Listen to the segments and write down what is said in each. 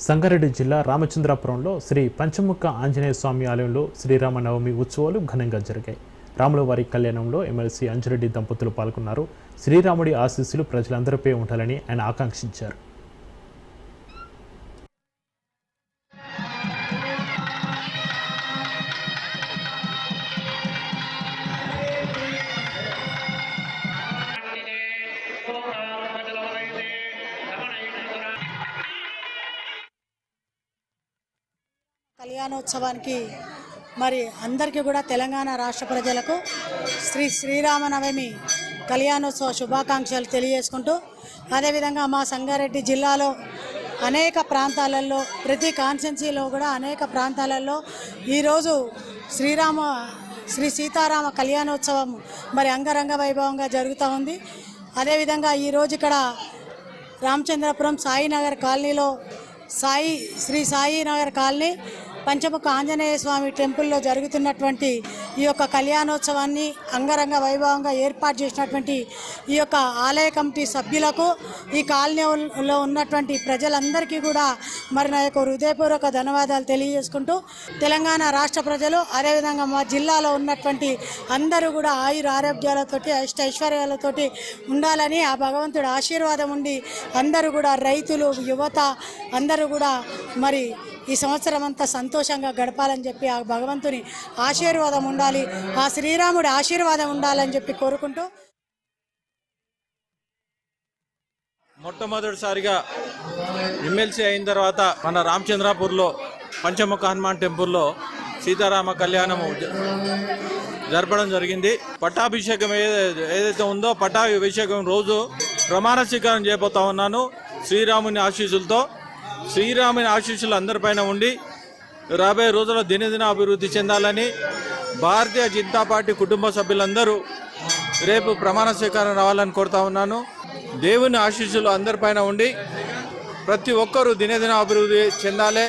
సంగారెడ్డి జిల్లా రామచంద్రాపురంలో శ్రీ పంచముఖ ఆంజనేయ స్వామి ఆలయంలో శ్రీరామ నవమి ఉత్సవాలు ఘనంగా జరిగాయి. రాముల వారి కళ్యాణంలో ఎమ్మెల్సీ అంజిరెడ్డి దంపతులు పాల్గొన్నారు. శ్రీరాముడి ఆశీస్సులు ప్రజలందరిపై ఉండాలని ఆయన ఆకాంక్షించారు. కళ్యాణోత్సవానికి మరి అందరికీ కూడా తెలంగాణ రాష్ట్ర ప్రజలకు శ్రీ శ్రీరామనవమి కళ్యాణోత్సవ శుభాకాంక్షలు తెలియజేసుకుంటూ అదేవిధంగా మా సంగారెడ్డి జిల్లాలో అనేక ప్రాంతాలలో ప్రతి కాన్స్టెన్సీలో కూడా అనేక ప్రాంతాలలో ఈరోజు శ్రీరామ శ్రీ సీతారామ కళ్యాణోత్సవం మరి అంగరంగ వైభవంగా జరుగుతూ ఉంది. అదేవిధంగా ఈరోజు ఇక్కడ రామచంద్రపురం సాయినగర్ కాలనీలో సాయి శ్రీ సాయినగర్ కాలనీ పంచముఖ ఆంజనేయ స్వామి టెంపుల్లో జరుగుతున్నటువంటి ఈ యొక్క కళ్యాణోత్సవాన్ని అంగరంగ వైభవంగా ఏర్పాటు చేసినటువంటి ఈ యొక్క ఆలయ కమిటీ సభ్యులకు ఈ కాలనీలో ఉన్నటువంటి ప్రజలందరికీ కూడా మరి నా యొక్క హృదయపూర్వక ధన్యవాదాలు తెలియజేసుకుంటూ తెలంగాణ రాష్ట్ర ప్రజలు అదేవిధంగా మా జిల్లాలో ఉన్నటువంటి అందరూ కూడా ఆయుర ఆరోగ్యాలతోటి అష్ట ఐశ్వర్యాలతోటి ఉండాలని ఆ భగవంతుడు ఆశీర్వాదం ఉండి అందరూ కూడా రైతులు యువత అందరూ కూడా మరి ఈ సంవత్సరం అంతా సంతోషంగా గడపాలని చెప్పి ఆ భగవంతుని ఆశీర్వాదం ఉండాలి ఆ శ్రీరాముడి ఆశీర్వాదం ఉండాలని చెప్పి కోరుకుంటూ. మొట్టమొదటిసారిగా ఎమ్మెల్సీ అయిన తర్వాత మన రామచంద్రాపూర్లో పంచముఖ హనుమాన్ టెంపుల్లో సీతారామ కళ్యాణము జరపడం జరిగింది. పట్టాభిషేకం ఏదైతే ఉందో పట్టాభిషేకం రోజు ప్రమాణ స్వీకారం చేయబోతా ఉన్నాను శ్రీరాముని ఆశీస్సులతో. శ్రీరాముని ఆశీస్సులు అందరిపైన ఉండి రాబోయే రోజుల్లో దినదిన అభివృద్ధి చెందాలని భారతీయ జనతా పార్టీ కుటుంబ సభ్యులందరూ రేపు ప్రమాణ స్వీకారం రావాలని కోరుతా ఉన్నాను. దేవుని ఆశీస్సులు అందరిపైన ఉండి ప్రతి ఒక్కరూ దినదిన అభివృద్ధి చెందాలి.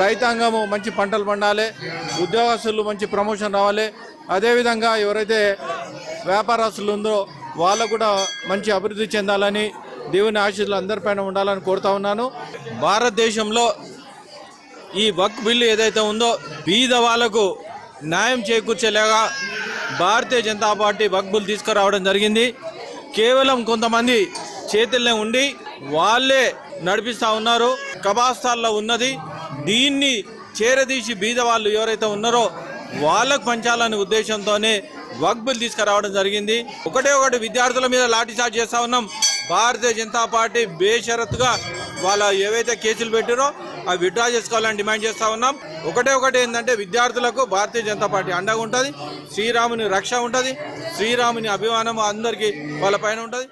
రైతాంగము మంచి పంటలు పండాలి. ఉద్యోగస్తులు మంచి ప్రమోషన్ రావాలి. అదేవిధంగా ఎవరైతే వ్యాపారస్తులు ఉందో వాళ్ళకు కూడా మంచి అభివృద్ధి చెందాలని దేవుని ఆశీస్సులు అందరిపైన ఉండాలని కోరుతా ఉన్నాను. భారతదేశంలో ఈ వక్ బిల్లు ఏదైతే ఉందో బీద వాళ్ళకు న్యాయం చేకూర్చేలాగా భారతీయ జనతా పార్టీ వక్ బిల్ తీసుకురావడం జరిగింది. కేవలం కొంతమంది చేతుల్లో ఉండి వాళ్ళే నడిపిస్తూ ఉన్నారు. కబాస్తాల్లో ఉన్నది. దీన్ని చేరదీసి బీద వాళ్ళు ఎవరైతే ఉన్నారో వాళ్ళకు పంచాలనే ఉద్దేశంతోనే వక్ బిల్ తీసుకురావడం జరిగింది. ఒకటే ఒకటి విద్యార్థుల మీద లాఠీచార్జ్ చేస్తా ఉన్నాం. భారతీయ జనతా పార్టీ బేషరత్తుగా వాళ్ళ ఏవైతే కేసులు పెట్టారో అవి విడ్డ్రా చేసుకోవాలని డిమాండ్ చేస్తా ఉన్నాం. ఒకటే ఒకటి ఏంటంటే విద్యార్థులకు భారతీయ జనతా పార్టీ అండగా ఉంటుంది. శ్రీరాముని రక్ష ఉంటుంది. శ్రీరాముని అభిమానం అందరికీ వాళ్ళ పైన ఉంటుంది.